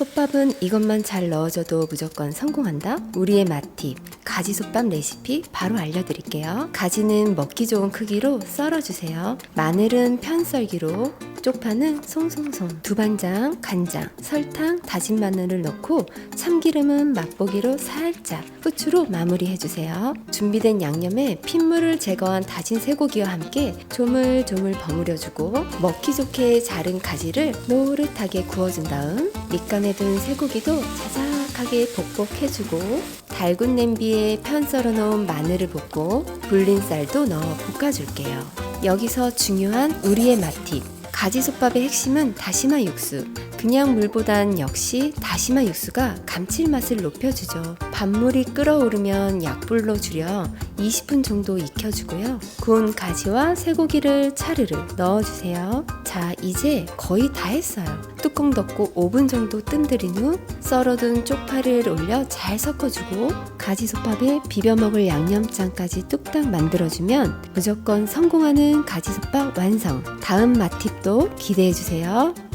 솥밥은 이것만 잘 넣어줘도 무조건 성공한다? 우리의 맛팁, 가지 솥밥 레시피 바로 알려드릴게요. 가지는 먹기 좋은 크기로 썰어주세요. 마늘은 편썰기로, 쪽 파는 송송송, 두반장, 간장, 설탕, 다진 마늘을 넣고 참기름은 맛보기로 살짝, 후추로 마무리해주세요. 준비된 양념에 핏물을 제거한 다진 쇠고기와 함께 조물조물 버무려주고 먹기 좋게 자른 가지를 노릇하게 구워준 다음 밑간에 둔 쇠고기도 자작하게 볶볶해주고 달군 냄비에 편 썰어 놓은 마늘을 볶고 불린 쌀도 넣어 볶아줄게요. 여기서 중요한 우리의 맛팁. 가지솥밥의 핵심은 다시마 육수. 그냥 물보단 역시 다시마 육수가 감칠맛을 높여주죠. 밥물이 끓어오르면 약불로 줄여 20분 정도 익혀주고요. 구운 가지와 쇠고기를 차르르 넣어주세요. 자, 이제 거의 다 했어요. 뚜껑 덮고 5분 정도 뜸들인 후 썰어둔 쪽파를 올려 잘 섞어주고 가지솥밥에 비벼 먹을 양념장까지 뚝딱 만들어주면 무조건 성공하는 가지솥밥 완성. 다음 맛팁도 기대해주세요.